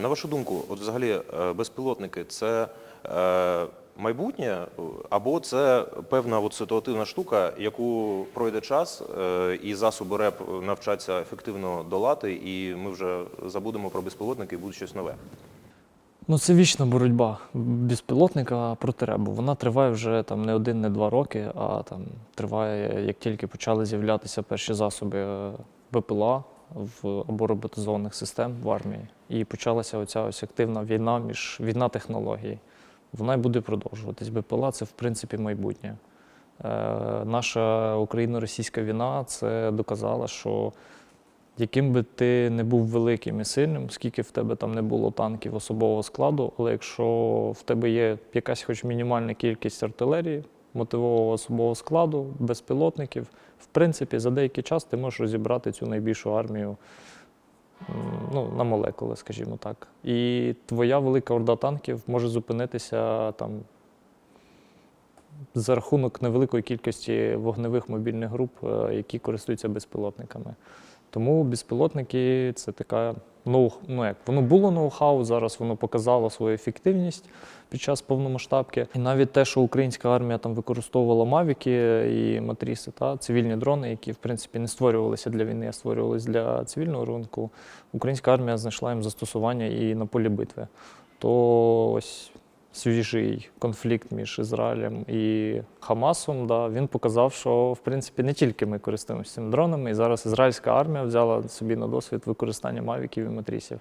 На вашу думку, от взагалі е, безпілотники це е, майбутнє або це певна от ситуативна штука, яку пройде час е, і засоби РЕП навчаться ефективно долати, і ми вже забудемо про безпілотники і буде щось нове. Ну, це вічна боротьба безпілотника проти ребу. Вона триває вже там не один, не два роки, а там триває, як тільки почали з'являтися перші засоби е, БПЛА в або роботизованих систем в армії. І почалася оця ось активна війна між війна технологій. Вона й буде продовжуватись. БПЛА це в принципі майбутнє. Е, наша україно-російська війна це доказала, що яким би ти не був великим і сильним, скільки в тебе там не було танків особового складу, але якщо в тебе є якась хоч мінімальна кількість артилерії, мотивового особового складу, безпілотників, в принципі, за деякий час ти можеш розібрати цю найбільшу армію ну, на молекули, скажімо так. І твоя велика орда танків може зупинитися там за рахунок невеликої кількості вогневих мобільних груп, е, які користуються безпілотниками. Тому безпілотники це така ну як воно було ноу-хау, зараз воно показало свою ефективність під час повномасштабки. І навіть те, що українська армія там використовувала мавіки і матріси, та цивільні дрони, які в принципі не створювалися для війни, а створювалися для цивільного ринку. Українська армія знайшла їм застосування і на полі битви. То ось свіжий конфлікт між Ізраїлем і Хамасом, да, він показав, що в принципі не тільки ми користуємося цими дронами, і зараз ізраїльська армія взяла собі на досвід використання мавіків і матрісів.